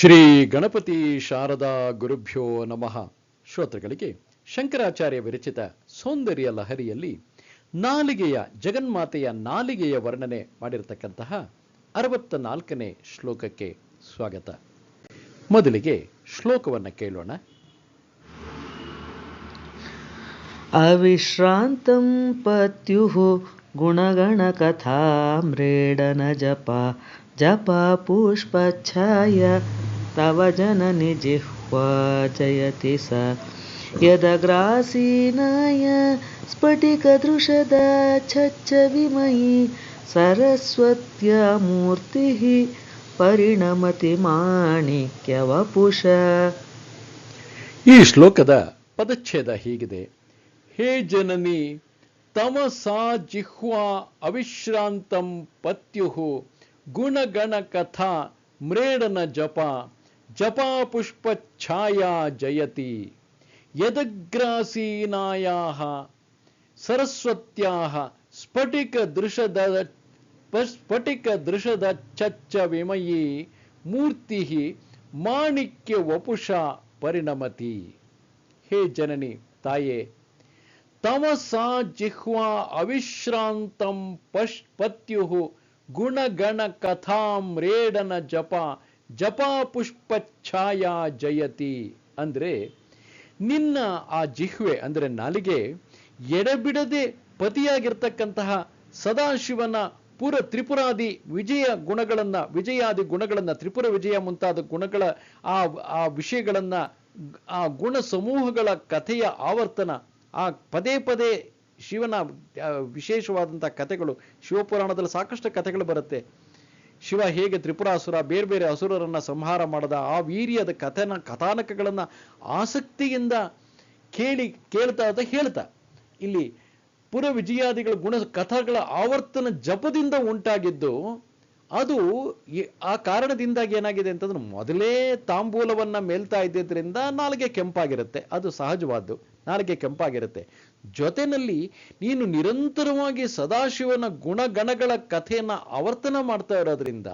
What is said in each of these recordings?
ಶ್ರೀ ಗಣಪತಿ ಶಾರದಾ ಗುರುಭ್ಯೋ ನಮಃ. ಶ್ರೋತೃಗಳಿಗೆ ಶಂಕರಾಚಾರ್ಯ ವಿರಚಿತ ಸೌಂದರ್ಯ ಲಹರಿಯಲ್ಲಿ ನಾಲಿಗೆಯ ಜಗನ್ಮಾತೆಯ ನಾಲಿಗೆಯ ವರ್ಣನೆ ಮಾಡಿರತಕ್ಕಂತಹ ಅರವತ್ತ ನಾಲ್ಕನೇ ಶ್ಲೋಕಕ್ಕೆ ಸ್ವಾಗತ. ಮೊದಲಿಗೆ ಶ್ಲೋಕವನ್ನು ಕೇಳೋಣ. ಅವಿಶ್ರಾಂತಂ ಪತ್ಯು ಗುಣಗಣ ಕಥಾ ಜಪ ಜಪ ಪುಷ್ಪಛಾಯ तव जननि जिह्वा जयति स यदग्रासीनाय स्फटिकदृशदाच्छच्च विमयी सरस्वत्या मूर्तिः परिणमति माणिक्यवपुष ಈ ಶ್ಲೋಕದ ಪದಚ್ಛೇದ ಹೀಗಿದೆ ಹೇ ಜನನಿ ತಮಸಾ ಜಿಹ್ವಾ ಅವಿಶ್ರಾಂತಂ ಪತ್ಯು ಗುಣಗಣ ಕಥಾ ಮ್ರೇಡನ ಜಪ ಜಪಾ ಪುಷ್ಪ ಛಾಯಾ ಜಯತಿ ಯದಗ್ರಾಸೀನಾಯಾ ಸರಸ್ವತ್ಯಾಹ ಸ್ಫಟಿಕ ದೃಶದ ಸ್ಫಟಿಕ ದೃಶದ ಚಚ್ಚ ವಿಮಯೀ ಮೂರ್ತಿ ಮಾಣಿಕ್ಯ ವಪುಷ ಪರಿಣಮತಿ ಹೇ ಜನನಿ ತಾಯೇ ತಮಸಾ ಜಿಹ್ವಾ ಅವಿಶ್ರಾಂತಂ ಪಶ್ ಜಪ ಪುಷ್ಪ ಛಾಯಾ ಜಯತಿ ಅಂದ್ರೆ ನಿನ್ನ ಆ ಜಿಹ್ವೆ ಅಂದ್ರೆ ನಾಲಿಗೆ ಎಡೆಬಿಡದೆ ಪತಿಯಾಗಿರ್ತಕ್ಕಂತಹ ಸದಾಶಿವನ ಪುರ ತ್ರಿಪುರಾದಿ ವಿಜಯ ಗುಣಗಳನ್ನ, ವಿಜಯಾದಿ ಗುಣಗಳನ್ನ, ತ್ರಿಪುರ ವಿಜಯ ಮುಂತಾದ ಗುಣಗಳ ಆ ಆ ವಿಷಯಗಳನ್ನ ಆ ಗುಣ ಸಮೂಹಗಳ ಕಥೆಯ ಆವರ್ತನ, ಆ ಪದೇ ಪದೇ ಶಿವನ ವಿಶೇಷವಾದಂಥ ಕಥೆಗಳು, ಶಿವಪುರಾಣದಲ್ಲಿ ಸಾಕಷ್ಟು ಕಥೆಗಳು ಬರುತ್ತೆ. ಶಿವ ಹೇಗೆ ತ್ರಿಪುರಾಸುರ ಬೇರೆ ಬೇರೆ ಅಸುರರನ್ನ ಸಂಹಾರ ಮಾಡದ, ಆ ವೀರ್ಯದ ಕಥನ, ಕಥಾನಕಗಳನ್ನ ಆಸಕ್ತಿಯಿಂದ ಕೇಳಿ, ಕೇಳ್ತಾ ಅಂತ ಹೇಳ್ತಾ. ಇಲ್ಲಿ ಪುರ ವಿಜಯಾದಿಗಳ ಗುಣ, ಕಥಗಳ ಆವರ್ತನ ಜಪದಿಂದ ಉಂಟಾಗಿದ್ದು ಅದು ಆ ಕಾರಣದಿಂದಾಗಿ ಏನಾಗಿದೆ ಅಂತಂದ್ರೆ ಮೊದಲೇ ತಾಂಬೂಲವನ್ನ ಮೇಲ್ತಾ ಇದ್ದಿದ್ರಿಂದ ನಾಲಿಗೆ ಕೆಂಪಾಗಿರುತ್ತೆ. ಅದು ಸಹಜವಾದ್ದು. ನಾಲಿಗೆ ಕೆಂಪಾಗಿರುತ್ತೆ. ಜೊತೆನಲ್ಲಿ ನೀನು ನಿರಂತರವಾಗಿ ಸದಾಶಿವನ ಗುಣಗಣಗಳ ಕಥೆಯನ್ನ ಆವರ್ತನ ಮಾಡ್ತಾ ಇರೋದ್ರಿಂದ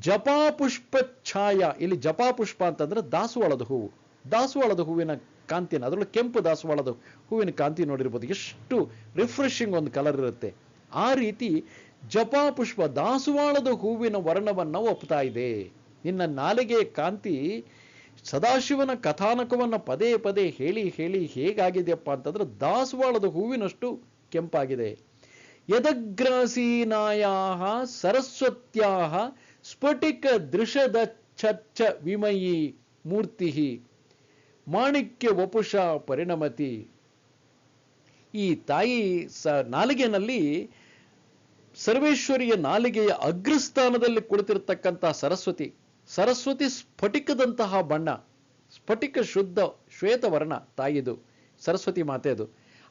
ಜಪಾ ಪುಷ್ಪ ಛಾಯ ಇಲ್ಲಿ ಜಪಾ ಪುಷ್ಪ ಅಂತಂದ್ರೆ ದಾಸವಾಳದ ಹೂವು. ದಾಸವಾಳದ ಹೂವಿನ ಕಾಂತಿನ ಅದರಲ್ಲೂ ಕೆಂಪು ದಾಸವಾಳದ ಹೂವಿನ ಕಾಂತಿ ನೋಡಿರ್ಬೋದು. ಎಷ್ಟು ರಿಫ್ರೆಶಿಂಗ್ ಒಂದು ಕಲರ್ ಇರುತ್ತೆ. ಆ ರೀತಿ ಜಪಾ ಪುಷ್ಪ ದಾಸವಾಳದ ಹೂವಿನ ವರ್ಣವನ್ನು ಒಪ್ತಾ ಇದೆ. ನಿನ್ನ ನಾಲಿಗೆ ಕಾಂತಿ ಸದಾಶಿವನ ಕಥಾನಕವನ್ನು ಪದೇ ಪದೇ ಹೇಳಿ ಹೇಳಿ ಹೇಗಾಗಿದೆಯಪ್ಪ ಅಂತಂದ್ರೆ ದಾಸವಾಳದ ಹೂವಿನಷ್ಟು ಕೆಂಪಾಗಿದೆ. ಯದಗ್ರಾಸೀನಾಯ ಸರಸ್ವತ್ಯಾಹ ಸ್ಫಟಿಕ ದೃಶದ ಚಚ್ಚ ವಿಮಯಿ ಮೂರ್ತಿ ಮಾಣಿಕ್ಯ ವಪುಷ ಪರಿಣಮತಿ. ಈ ತಾಯಿ ಸ ನಾಲಿಗೆನಲ್ಲಿ ಸರ್ವೇಶ್ವರಿಯ ನಾಲಿಗೆಯ ಅಗ್ರಸ್ಥಾನದಲ್ಲಿ ಕುಳಿತಿರ್ತಕ್ಕಂತಹ ಸರಸ್ವತಿ ಸರಸ್ವತಿ ಸ್ಫಟಿಕದಂತಹ ಬಣ್ಣ, ಸ್ಫಟಿಕ ಶುದ್ಧ ಶ್ವೇತವರ್ಣ ತಾಯಿದು, ಸರಸ್ವತಿ ಮಾತೆದು.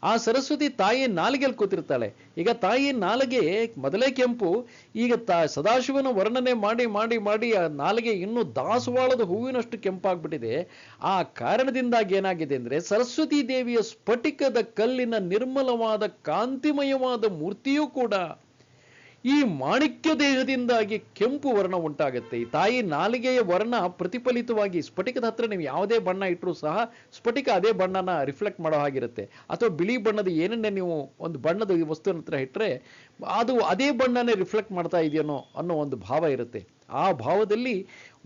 ಆ ಸರಸ್ವತಿ ತಾಯಿ ನಾಲಿಗೆಯಲ್ಲಿ ಕೂತಿರ್ತಾಳೆ. ಈಗ ತಾಯಿ ನಾಲಿಗೆ ಮೊದಲೇ ಕೆಂಪು, ಈಗ ತಾ ಸದಾಶಿವನ ವರ್ಣನೆ ಮಾಡಿ ಮಾಡಿ ಮಾಡಿ ಆ ನಾಲಿಗೆ ಇನ್ನೂ ದಾಸವಾಳದ ಹೂವಿನಷ್ಟು ಕೆಂಪಾಗ್ಬಿಟ್ಟಿದೆ. ಆ ಕಾರಣದಿಂದಾಗಿ ಏನಾಗಿದೆ ಅಂದರೆ ಸರಸ್ವತಿ ದೇವಿಯ ಸ್ಫಟಿಕದ ಕಲ್ಲಿನ ನಿರ್ಮಲವಾದ ಕಾಂತಿಮಯವಾದ ಮೂರ್ತಿಯೂ ಕೂಡ ಈ ಮಾಣಿಕ್ಯ ದೇಹದಿಂದಾಗಿ ಕೆಂಪು ವರ್ಣ ಉಂಟಾಗುತ್ತೆ. ಈ ತಾಯಿ ನಾಲಿಗೆಯ ವರ್ಣ ಪ್ರತಿಫಲಿತವಾಗಿ ಸ್ಫಟಿಕದ ಹತ್ರ ನೀವು ಯಾವುದೇ ಬಣ್ಣ ಇಟ್ಟರೂ ಸಹ ಸ್ಫಟಿಕ ಅದೇ ಬಣ್ಣನ ರಿಫ್ಲೆಕ್ಟ್ ಮಾಡೋ ಹಾಗಿರುತ್ತೆ. ಅಥವಾ ಬಿಳಿ ಬಣ್ಣದ ಏನನ್ನೇ ನೀವು ಒಂದು ಬಣ್ಣದ ವಸ್ತುವಿನ ಹತ್ರ ಇಟ್ಟರೆ ಅದು ಅದೇ ಬಣ್ಣನೇ ರಿಫ್ಲೆಕ್ಟ್ ಮಾಡ್ತಾ ಇದೆಯೇನೋ ಅನ್ನೋ ಒಂದು ಭಾವ ಇರುತ್ತೆ. ಆ ಭಾವದಲ್ಲಿ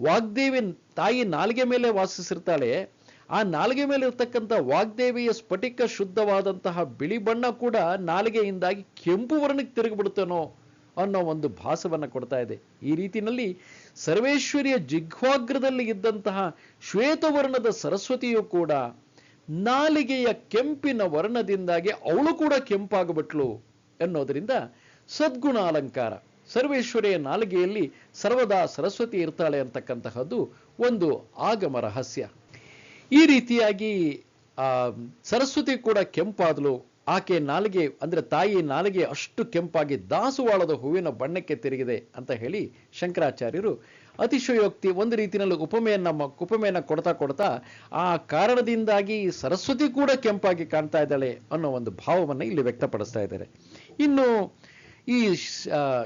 ವಾಗ್ದೇವಿ ತಾಯಿ ನಾಲಿಗೆ ಮೇಲೆ ವಾಸಿಸಿರ್ತಾಳೆ. ಆ ನಾಲಿಗೆ ಮೇಲೆ ಇರ್ತಕ್ಕಂಥ ವಾಗ್ದೇವಿಯ ಸ್ಫಟಿಕ ಶುದ್ಧವಾದಂತಹ ಬಿಳಿ ಬಣ್ಣ ಕೂಡ ನಾಲಿಗೆಯಿಂದಾಗಿ ಕೆಂಪು ವರ್ಣಕ್ಕೆ ತಿರುಗಿಬಿಡುತ್ತೇನೋ ಅನ್ನೋ ಒಂದು ಭಾಸವನ್ನು ಕೊಡ್ತಾ ಇದೆ. ಈ ರೀತಿಯಲ್ಲಿ ಸರ್ವೇಶ್ವರಿಯ ಜಿಘ್ವಾಗ್ರದಲ್ಲಿ ಇದ್ದಂತಹ ಶ್ವೇತವರ್ಣದ ಸರಸ್ವತಿಯು ಕೂಡ ನಾಲಿಗೆಯ ಕೆಂಪಿನ ವರ್ಣದಿಂದಾಗಿ ಅವಳು ಕೂಡ ಕೆಂಪಾಗಬಿಟ್ಲು ಎನ್ನೋದರಿಂದ ಸದ್ಗುಣ ಅಲಂಕಾರ. ಸರ್ವೇಶ್ವರಿಯ ನಾಲಿಗೆಯಲ್ಲಿ ಸರ್ವದಾ ಸರಸ್ವತಿ ಇರ್ತಾಳೆ ಅಂತಕ್ಕಂತಹದ್ದು ಒಂದು ಆಗಮ ರಹಸ್ಯ. ಈ ರೀತಿಯಾಗಿ ಸರಸ್ವತಿ ಕೂಡ ಕೆಂಪಾದಲು ಆಕೆ ನಾಲಿಗೆ, ಅಂದರೆ ತಾಯಿ ನಾಲಿಗೆ ಅಷ್ಟು ಕೆಂಪಾಗಿ ದಾಸವಾಳದ ಹೂವಿನ ಬಣ್ಣಕ್ಕೆ ತಿರುಗಿದೆ ಅಂತ ಹೇಳಿ ಶಂಕರಾಚಾರ್ಯರು ಅತಿಶಯೋಕ್ತಿ ಒಂದು ರೀತಿಯಲ್ಲಿ ಉಪಮೆಯನ್ನ ಉಪಮೆಯನ್ನು ಕೊಡ್ತಾ ಕೊಡ್ತಾ ಆ ಕಾರಣದಿಂದಾಗಿ ಸರಸ್ವತಿ ಕೂಡ ಕೆಂಪಾಗಿ ಕಾಣ್ತಾ ಇದ್ದಾಳೆ ಅನ್ನೋ ಒಂದು ಭಾವವನ್ನ ಇಲ್ಲಿ ವ್ಯಕ್ತಪಡಿಸ್ತಾ ಇದ್ದಾರೆ. ಇನ್ನು ಈ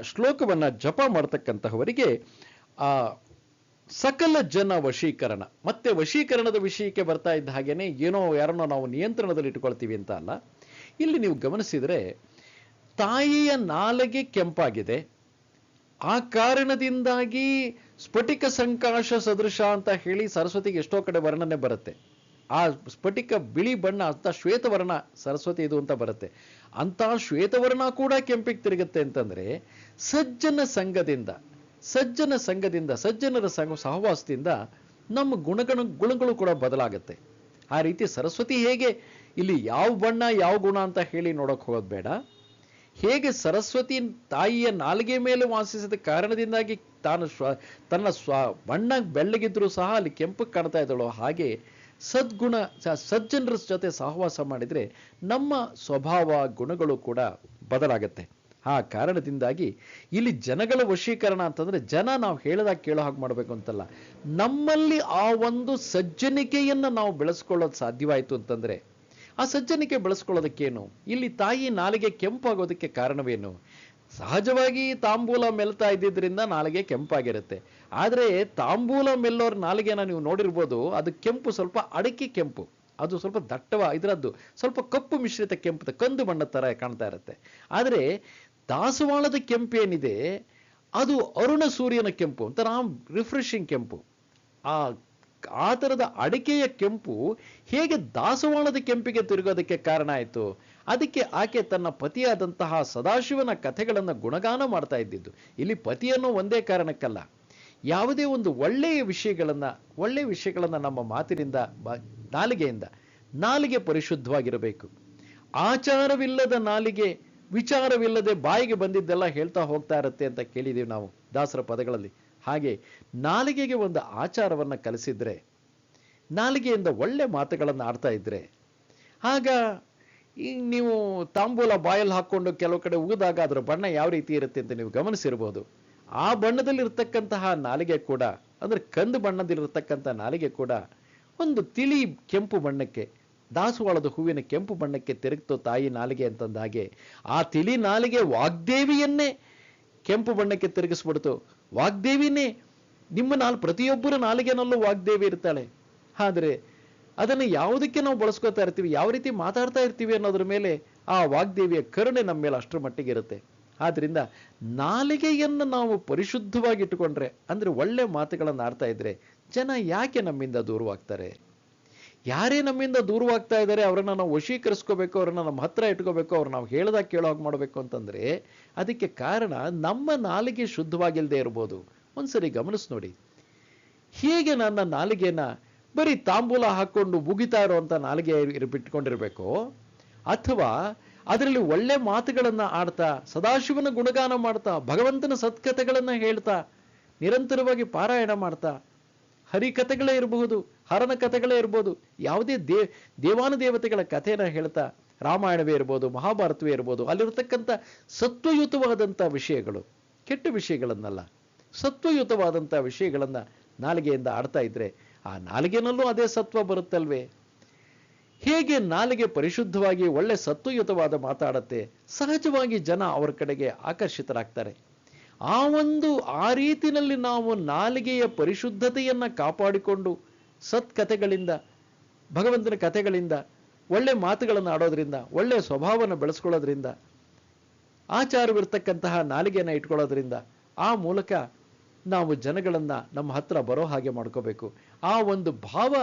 ಶ್ಲೋಕವನ್ನ ಜಪ ಮಾಡ್ತಕ್ಕಂತಹವರಿಗೆ, ಆ, ಸಕಲ ಜನ ವಶೀಕರಣ. ಮತ್ತೆ ವಶೀಕರಣದ ವಿಷಯಕ್ಕೆ ಬರ್ತಾ ಇದ್ದ ಹಾಗೇನೆ ಏನೋ ಯಾರನ್ನೋ ನಾವು ನಿಯಂತ್ರಣದಲ್ಲಿ ಇಟ್ಕೊಳ್ತೀವಿ ಅಂತ ಅಲ್ಲ. ಇಲ್ಲಿ ನೀವು ಗಮನಿಸಿದರೆ ತಾಯಿಯ ನಾಲಗೆ ಕೆಂಪಾಗಿದೆ. ಆ ಕಾರಣದಿಂದಾಗಿ ಸ್ಫಟಿಕ ಸಂಕಾಶ ಸದೃಶ ಅಂತ ಹೇಳಿ ಸರಸ್ವತಿಗೆ ಎಷ್ಟೋ ಕಡೆ ವರ್ಣನೆ ಬರುತ್ತೆ. ಆ ಸ್ಫಟಿಕ ಬಿಳಿ ಬಣ್ಣ ಅಂತ ಶ್ವೇತವರ್ಣ ಸರಸ್ವತಿ ಇದು ಅಂತ ಬರುತ್ತೆ. ಅಂತ ಶ್ವೇತವರ್ಣ ಕೂಡ ಕೆಂಪಿಗೆ ತಿರುಗುತ್ತೆ ಅಂತಂದ್ರೆ ಸಜ್ಜನ ಸಂಘದಿಂದ ಸಜ್ಜನ ಸಂಘದಿಂದ, ಸಜ್ಜನರ ಸಂಘ ಸಹವಾಸದಿಂದ ನಮ್ಮ ಗುಣಗಣ ಗುಣಗಳು ಕೂಡ ಬದಲಾಗುತ್ತೆ. ಆ ರೀತಿ ಸರಸ್ವತಿ ಹೇಗೆ ಇಲ್ಲಿ ಯಾವ ಬಣ್ಣ, ಯಾವ ಗುಣ ಅಂತ ಹೇಳಿ ನೋಡಕ್ ಹೋಗೋದು ಬೇಡ. ಹೇಗೆ ಸರಸ್ವತಿ ತಾಯಿಯ ನಾಲಿಗೆ ಮೇಲೆ ವಾಸಿಸಿದ ಕಾರಣದಿಂದಾಗಿ ತಾನು ಸ್ವ ತನ್ನ ಸ್ವ, ಬಣ್ಣ ಬೆಳ್ಳಗಿದ್ರೂ ಸಹ ಅಲ್ಲಿ ಕೆಂಪು ಕಾಣ್ತಾ ಇದ್ದಳು. ಹಾಗೆ ಸದ್ಗುಣ ಸಜ್ಜನರ ಜೊತೆ ಸಹವಾಸ ಮಾಡಿದ್ರೆ ನಮ್ಮ ಸ್ವಭಾವ, ಗುಣಗಳು ಕೂಡ ಬದಲಾಗುತ್ತೆ. ಆ ಕಾರಣದಿಂದಾಗಿ ಇಲ್ಲಿ ಜನಗಳ ವಶೀಕರಣ ಅಂತಂದ್ರೆ ಜನ ನಾವು ಹೇಳದಾಗ ಕೇಳೋ ಹಾಗೆ ಮಾಡಬೇಕು ಅಂತಲ್ಲ. ನಮ್ಮಲ್ಲಿ ಆ ಒಂದು ಸಜ್ಜನಿಕೆಯನ್ನು ನಾವು ಬೆಳೆಸ್ಕೊಳ್ಳೋದು ಸಾಧ್ಯವಾಯಿತು ಅಂತಂದ್ರೆ ಆ ಸಜ್ಜನಿಕೆ ಬೆಳೆಸ್ಕೊಳ್ಳೋದಕ್ಕೇನು? ಇಲ್ಲಿ ತಾಯಿ ನಾಲಿಗೆ ಕೆಂಪಾಗೋದಕ್ಕೆ ಕಾರಣವೇನು? ಸಹಜವಾಗಿ ತಾಂಬೂಲ ಮೆಲ್ತಾ ಇದ್ದಿದ್ದರಿಂದ ನಾಲಿಗೆ ಕೆಂಪಾಗಿರುತ್ತೆ. ಆದರೆ ತಾಂಬೂಲ ಮೆಲ್ಲೋರ್ ನಾಲಿಗೆನ ನೀವು ನೋಡಿರ್ಬೋದು, ಅದು ಕೆಂಪು ಸ್ವಲ್ಪ ಅಡಕೆ ಕೆಂಪು. ಅದು ಸ್ವಲ್ಪ ದಟ್ಟವ, ಇದರದ್ದು ಸ್ವಲ್ಪ ಕಪ್ಪು ಮಿಶ್ರಿತ ಕೆಂಪು ಕಂದು ಬಣ್ಣದ ತರ ಕಾಣ್ತಾ ಇರುತ್ತೆ. ಆದರೆ ದಾಸವಾಳದ ಕೆಂಪು ಏನಿದೆ? ಅದು ಅರುಣ ಸೂರ್ಯನ ಕೆಂಪು ಒಂಥರ ರಿಫ್ರೆಶಿಂಗ್ ಕೆಂಪು. ಆ ಆ ಥರದ ಅಡಿಕೆಯ ಕೆಂಪು ಹೇಗೆ ದಾಸವಾಳದ ಕೆಂಪಿಗೆ ತಿರುಗೋದಕ್ಕೆ ಕಾರಣ ಆಯಿತು? ಅದಕ್ಕೆ ಆಕೆ ತನ್ನ ಪತಿಯಾದಂತಹ ಸದಾಶಿವನ ಕಥೆಗಳನ್ನು ಗುಣಗಾನ ಮಾಡ್ತಾ ಇದ್ದಿದ್ದು. ಇಲ್ಲಿ ಪತಿಯನ್ನು ಒಂದೇ ಕಾರಣಕ್ಕಲ್ಲ. ಯಾವುದೇ ಒಂದು ಒಳ್ಳೆಯ ವಿಷಯಗಳನ್ನ ಒಳ್ಳೆಯ ವಿಷಯಗಳನ್ನ ನಮ್ಮ ಮಾತಿನಿಂದ ಬ- ನಾಲಿಗೆಯಿಂದ, ನಾಲಿಗೆ ಪರಿಶುದ್ಧವಾಗಿರಬೇಕು. ಆಚಾರವಿಲ್ಲದ ನಾಲಿಗೆ, ವಿಚಾರವಿಲ್ಲದೆ ಬಾಯಿಗೆ ಬಂದಿದ್ದೆಲ್ಲ ಹೇಳ್ತಾ ಹೋಗ್ತಾ ಇರುತ್ತೆ ಅಂತ ಕೇಳಿದ್ದೀವಿ ನಾವು ದಾಸರ ಪದಗಳಲ್ಲಿ. ಹಾಗೆ ನಾಲಿಗೆಗೆ ಒಂದು ಆಚಾರವನ್ನು ಕಲಿಸಿದರೆ, ನಾಲಿಗೆಯಿಂದ ಒಳ್ಳೆ ಮಾತುಗಳನ್ನು ಆಡ್ತಾ ಇದ್ದರೆ ಆಗ ಈ ನೀವು ತಾಂಬೂಲ ಬಾಯಲ್ಲಿ ಹಾಕ್ಕೊಂಡು ಕೆಲವು ಕಡೆ ಉಗಿದಾಗ ಅದರ ಬಣ್ಣ ಯಾವ ರೀತಿ ಇರುತ್ತೆ ಅಂತ ನೀವು ಗಮನಿಸಿರ್ಬೋದು. ಆ ಬಣ್ಣದಲ್ಲಿರ್ತಕ್ಕಂತಹ ನಾಲಿಗೆ ಕೂಡ, ಅಂದರೆ ಕಂದು ಬಣ್ಣದಲ್ಲಿರತಕ್ಕಂಥ ನಾಲಿಗೆ ಕೂಡ ಒಂದು ತಿಳಿ ಕೆಂಪು ಬಣ್ಣಕ್ಕೆ, ದಾಸವಾಳದ ಹೂವಿನ ಕೆಂಪು ಬಣ್ಣಕ್ಕೆ ತಿರುಗ್ತು ತಾಯಿ ನಾಲಿಗೆ ಅಂತಂದ ಹಾಗೆ ಆ ತಿಳಿ ನಾಲಿಗೆ ವಾಗ್ದೇವಿಯನ್ನೇ ಕೆಂಪು ಬಣ್ಣಕ್ಕೆ ತಿರುಗಿಸ್ಬಿಡ್ತು. ವಾಗ್ದೇವಿನೇ. ನಿಮ್ಮ ನಾಲ್ ಪ್ರತಿಯೊಬ್ಬರ ನಾಲಿಗೆನಲ್ಲೂ ವಾಗ್ದೇವಿ ಇರ್ತಾಳೆ. ಆದರೆ ಅದನ್ನು ಯಾವುದಕ್ಕೆ ನಾವು ಬಳಸ್ಕೊತಾ ಇರ್ತೀವಿ, ಯಾವ ರೀತಿ ಮಾತಾಡ್ತಾ ಇರ್ತೀವಿ ಅನ್ನೋದ್ರ ಮೇಲೆ ಆ ವಾಗ್ದೇವಿಯ ಕರುಣೆ ನಮ್ಮ ಮೇಲೆ ಅಷ್ಟರ ಮಟ್ಟಿಗೆ ಇರುತ್ತೆ. ಆದ್ರಿಂದ ನಾಲಿಗೆಯನ್ನು ನಾವು ಪರಿಶುದ್ಧವಾಗಿ ಇಟ್ಟುಕೊಂಡ್ರೆ, ಅಂದ್ರೆ ಒಳ್ಳೆ ಮಾತುಗಳನ್ನು ಆಡ್ತಾ ಇದ್ರೆ ಜನ ಯಾಕೆ ನಮ್ಮಿಂದ ದೂರವಾಗ್ತಾರೆ? ಯಾರೇ ನಮ್ಮಿಂದ ದೂರವಾಗ್ತಾ ಇದ್ದಾರೆ, ಅವರನ್ನ ನಾವು ವಶೀಕರಿಸ್ಕೋಬೇಕು, ಅವ್ರನ್ನ ನಮ್ಮ ಹತ್ರ ಇಟ್ಕೋಬೇಕು, ಅವ್ರು ನಾವು ಹೇಳ್ದಾಗ ಕೇಳೋ ಹಾಗೆ ಮಾಡಬೇಕು ಅಂತಂದ್ರೆ, ಅದಕ್ಕೆ ಕಾರಣ ನಮ್ಮ ನಾಲಿಗೆ ಶುದ್ಧವಾಗಿಲ್ಲದೆ ಇರ್ಬೋದು. ಒಂದ್ಸರಿ ಗಮನಿಸ್ ನೋಡಿ. ಹೇಗೆ ನನ್ನ ನಾಲಿಗೆನ ಬರೀ ತಾಂಬೂಲ ಹಾಕ್ಕೊಂಡು ಮುಗಿತಾ ಇರುವಂಥ ನಾಲಿಗೆ ಇರ್- ಬಿಟ್ಕೊಂಡಿರ್ಬೇಕು ಅಥವಾ ಅದರಲ್ಲಿ ಒಳ್ಳೆ ಮಾತುಗಳನ್ನ ಆಡ್ತಾ, ಸದಾಶಿವನ ಗುಣಗಾನ ಮಾಡ್ತಾ, ಭಗವಂತನ ಸತ್ಕಥೆಗಳನ್ನು ಹೇಳ್ತಾ, ನಿರಂತರವಾಗಿ ಪಾರಾಯಣ ಮಾಡ್ತಾ, ಹರಿಕಥೆಗಳೇ ಇರಬಹುದು ಹರನ ಕಥೆಗಳೇ ಇರ್ಬೋದು, ಯಾವುದೇ ದೇ ದೇವಾನುದೇವತೆಗಳ ಕಥೆನ ಹೇಳ್ತಾ ರಾಮಾಯಣವೇ ಇರ್ಬೋದು, ಮಹಾಭಾರತವೇ ಇರ್ಬೋದು, ಅಲ್ಲಿರತಕ್ಕಂಥ ಸತ್ವಯುತವಾದಂಥ ವಿಷಯಗಳು, ಕೆಟ್ಟ ವಿಷಯಗಳನ್ನಲ್ಲ. ಸತ್ವಯುತವಾದಂಥ ವಿಷಯಗಳನ್ನ ನಾಲಿಗೆಯಿಂದ ಆಡ್ತಾ ಇದ್ರೆ ಆ ನಾಲಿಗೆನಲ್ಲೂ ಅದೇ ಸತ್ವ ಬರುತ್ತಲ್ವೇ? ಹೇಗೆ ನಾಲಿಗೆ ಪರಿಶುದ್ಧವಾಗಿ ಒಳ್ಳೆ ಸತ್ವಯುತವಾದ ಮಾತಾಡತ್ತೆ, ಸಹಜವಾಗಿ ಜನ ಅವರ ಕಡೆಗೆ ಆಕರ್ಷಿತರಾಗ್ತಾರೆ. ಆ ಒಂದು, ಆ ರೀತಿನಲ್ಲಿ ನಾವು ನಾಲಿಗೆಯ ಪರಿಶುದ್ಧತೆಯನ್ನು ಕಾಪಾಡಿಕೊಂಡು ಸತ್ಕಥೆಗಳಿಂದ ಭಗವಂತನ ಕಥೆಗಳಿಂದ ಒಳ್ಳೆ ಮಾತುಗಳನ್ನು ಆಡೋದ್ರಿಂದ, ಒಳ್ಳೆ ಸ್ವಭಾವನ ಬೆಳೆಸ್ಕೊಳ್ಳೋದ್ರಿಂದ, ಆಚಾರವಿರ್ತಕ್ಕಂತಹ ನಾಲಿಗೆಯನ್ನು ಇಟ್ಕೊಳ್ಳೋದ್ರಿಂದ ಆ ಮೂಲಕ ನಾವು ಜನಗಳನ್ನ ನಮ್ಮ ಹತ್ರ ಬರೋ ಹಾಗೆ ಮಾಡ್ಕೋಬೇಕು. ಆ ಒಂದು ಭಾವ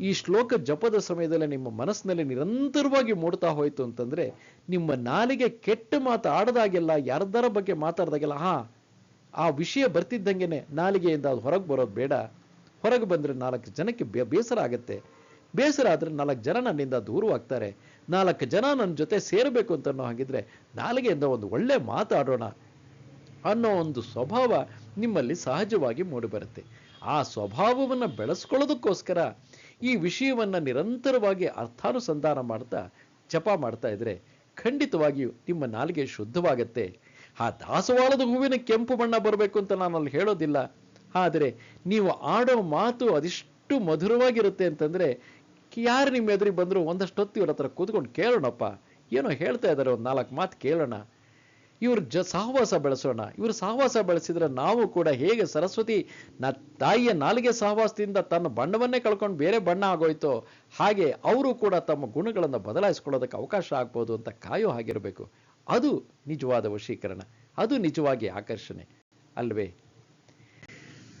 ಈ ಶ್ಲೋಕ ಜಪದ ಸಮಯದಲ್ಲಿ ನಿಮ್ಮ ಮನಸ್ಸಿನಲ್ಲಿ ನಿರಂತರವಾಗಿ ಮೂಡ್ತಾ ಹೋಯ್ತು ಅಂತಂದ್ರೆ ನಿಮ್ಮ ನಾಲಿಗೆ ಕೆಟ್ಟ ಮಾತು ಆಡದಾಗೆಲ್ಲ, ಯಾರದರ ಬಗ್ಗೆ ಮಾತಾಡ್ದಾಗೆಲ್ಲ, ಹಾ, ಆ ವಿಷಯ ಬರ್ತಿದ್ದಂಗೆನೆ ನಾಲಿಗೆಯಿಂದ ಅದು ಹೊರಗೆ ಬರೋದು ಬೇಡ. ಹೊರಗೆ ಬಂದ್ರೆ ನಾಲ್ಕು ಜನಕ್ಕೆ ಬೇಸರ ಆಗುತ್ತೆ. ಬೇಸರ ಆದ್ರೆ ನಾಲ್ಕು ಜನ ನನ್ನಿಂದ ದೂರವಾಗ್ತಾರೆ ನಾಲ್ಕು ಜನ ನನ್ನ ಜೊತೆ ಸೇರಬೇಕು ಅಂತ ಅನ್ನೋ ಹಾಗಿದ್ರೆ ನಾಲಿಗೆಯಿಂದ ಒಂದು ಒಳ್ಳೆ ಮಾತಾಡೋಣ ಅನ್ನೋ ಒಂದು ಸ್ವಭಾವ ನಿಮ್ಮಲ್ಲಿ ಸಹಜವಾಗಿ ಮೂಡಿಬರುತ್ತೆ. ಆ ಸ್ವಭಾವವನ್ನು ಬೆಳೆಸ್ಕೊಳ್ಳೋದಕ್ಕೋಸ್ಕರ ಈ ವಿಷಯವನ್ನ ನಿರಂತರವಾಗಿ ಅರ್ಥಾನುಸಂಧಾನ ಮಾಡ್ತಾ, ಜಪ ಮಾಡ್ತಾ ಇದ್ರೆ ಖಂಡಿತವಾಗಿಯೂ ನಿಮ್ಮ ನಾಲಿಗೆ ಶುದ್ಧವಾಗತ್ತೆ. ಆ ದಾಸವಾಳದ ಹೂವಿನ ಕೆಂಪು ಬಣ್ಣ ಬರಬೇಕು ಅಂತ ನಾನು ಅಲ್ಲಿ ಹೇಳೋದಿಲ್ಲ. ಆದರೆ ನೀವು ಆಡೋ ಮಾತು ಅದಿಷ್ಟು ಮಧುರವಾಗಿರುತ್ತೆ ಅಂತಂದ್ರೆ ಯಾರು ನಿಮ್ಮ ಎದುರಿಗೆ ಬಂದರೂ ಒಂದಷ್ಟು ಹೊತ್ತು ಇವ್ರ ಹತ್ರ ಕೂತ್ಕೊಂಡು ಕೇಳೋಣಪ್ಪ. ಏನೋ ಹೇಳ್ತಾ ಇದ್ದಾರೆ ಒಂದು ನಾಲ್ಕು ಮಾತು ಕೇಳೋಣ. ಇವ್ರ ಜ ಸಹವಾಸ ಬೆಳೆಸೋಣ. ಇವ್ರ ಸಹವಾಸ ಬೆಳೆಸಿದ್ರೆ ನಾವು ಕೂಡ ಹೇಗೆ ಸರಸ್ವತಿ ನ ತಾಯಿಯ ನಾಲಿಗೆ ಸಹವಾಸದಿಂದ ತನ್ನ ಬಣ್ಣವನ್ನೇ ಕಳ್ಕೊಂಡು ಬೇರೆ ಬಣ್ಣ ಆಗೋಯ್ತೋ ಹಾಗೆ ಅವರು ಕೂಡ ತಮ್ಮ ಗುಣಗಳನ್ನು ಬದಲಾಯಿಸ್ಕೊಳ್ಳೋದಕ್ಕೆ ಅವಕಾಶ ಆಗ್ಬೋದು ಅಂತ ಕಾಯೋ ಹಾಗಿರಬೇಕು. ಅದು ನಿಜವಾದ ವಶೀಕರಣ. ಅದು ನಿಜವಾಗಿ ಆಕರ್ಷಣೆ. ಅಲ್ವೇ?